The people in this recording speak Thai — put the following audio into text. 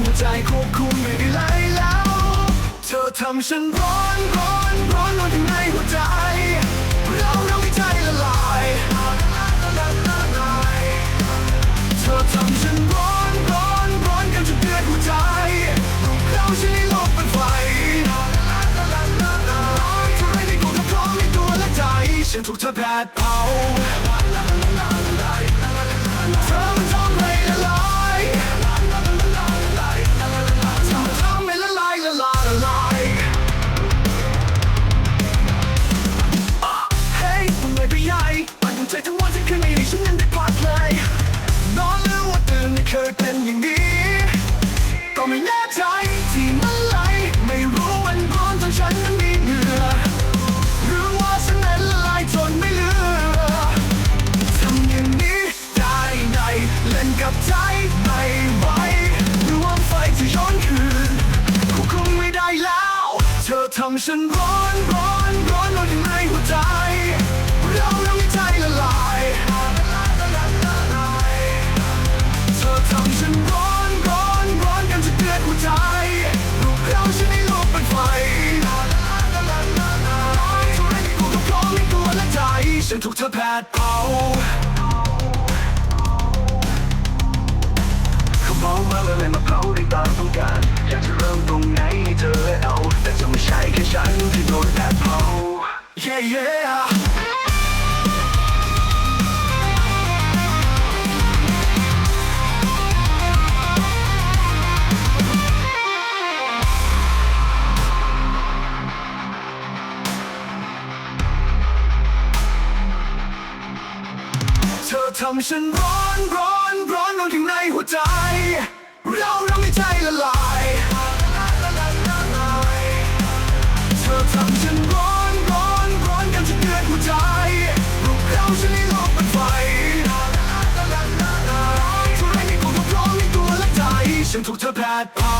หัวใจควบคุมไม่ได้เลยแล้ว เธอทำฉันร้อนร้อนร้อนร้อนอยู่ในหัวใจ เราเราไม่ใจละลายเธอทำฉันร้อนร้อนร้อนกันจนเดือดหัวใจเราฉันให้โลกเป็นไฟเท่าไรที่กูทำพร้อมในตัวและใจ ฉันถูกเธอแผดเผาเธอมัน ไม่แน่ใจที่มันไหลไม่รู้มันร้อนจนฉันนั้นมีเหงื่อหรือว่าฉันนั้นละลายจนไม่เหลือทำอย่างนี้ได้ไงเล่นกับใจไม่ไหวหรือว่าไฟจะย้อนคืนควบคุมไม่ได้แล้ว เธอทำฉันร้อนร้อนร้อนร้อนอยู่ในหัวใจ ฉันถูกเธอแผดเผาเขามองมาแล้วเลยมาเผาได้ตามต้องการ อยากจะเริ่มตรงไหนให้เธอเอา แต่จะไม่ใช่แค่ฉันที่โดนแผดเผา yeah yeah อทำฉันร้อนร้อนร้อนร้อนถึงในหัวใจ เราเราไม่ใจละลายเธอทำฉันร้อนร้อนร้อนกันจนเดือดหัวใจรูปเราฉันให้โลกเป็นไฟเท่าไรที่กูก็พร้อมในตัวและใจ ฉันถูกเธอแผดเผา